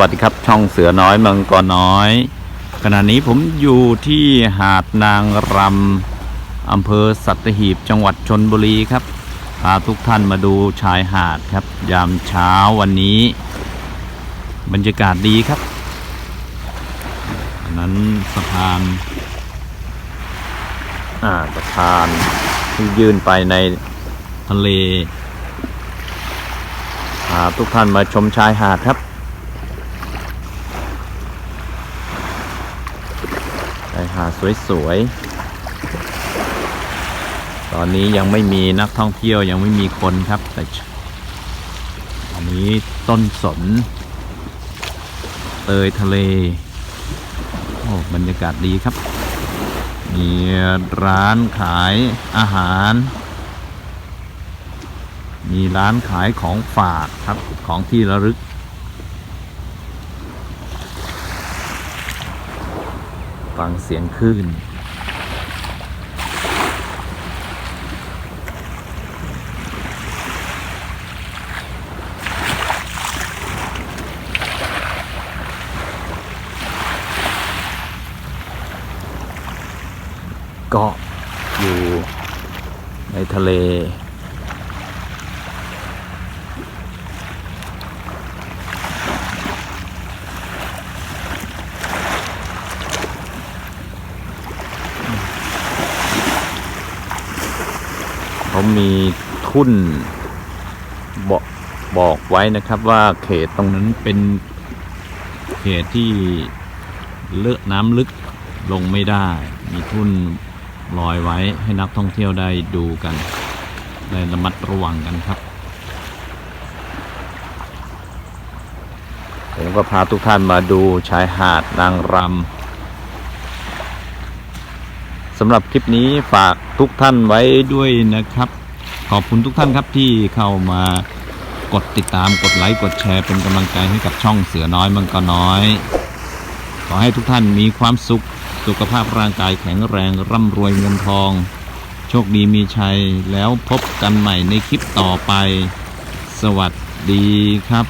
วัสดีครับ ช่องเสือน้อยเมืองกอน้อย ขณะนี้ผมอยู่ที่หาดนางรำอำเภอสัตหีบจังหวัดชนบุรีครับพาทุกท่านมาดูชายหาดครับ ยามเช้าวันนี้ บรรยากาศดีครับอันนั้นสะพานอ่าสะพานที่ยื่นไปในทะเลพาทุกท่านมาชมชายหาดครับ ชายหาดสวยๆ ตอนนี้ยังไม่มีนักท่องเที่ยวยังไม่มีคนครับ แต่อันนี้ต้นสน เตยทะเล โอ้ บรรยากาศดีครับ มีร้านขายอาหาร มีร้านขายของฝากครับ ของที่ระลึก ฟังเสียงคลื่นเกาะอยู่ในทะเล เขามีทุ่นบอกบอกไว้นะครับว่าเขตตรงนั้นเป็นเขตที่เลอะน้ำลึกลงไม่ได้ มีทุ่นลอยไว้ให้นักท่องเที่ยวได้ดูกันได้ระมัดระวังกันครับ ผมก็พาทุกท่านมาดูชายหาดนางรำ สำหรับคลิปนี้ฝากทุกท่านไว้ด้วยนะครับ ขอบคุณทุกท่านครับที่เข้ามากดติดตามกดไลค์กดแชร์เป็นกำลังใจให้กับช่องเสือน้อยมังกรน้อย ขอให้ทุกท่านมีความสุข สุขภาพร่างกายแข็งแรงร่ำรวยเงินทอง โชคดีมีชัยแล้วพบกันใหม่ในคลิปต่อไป สวัสดีครับ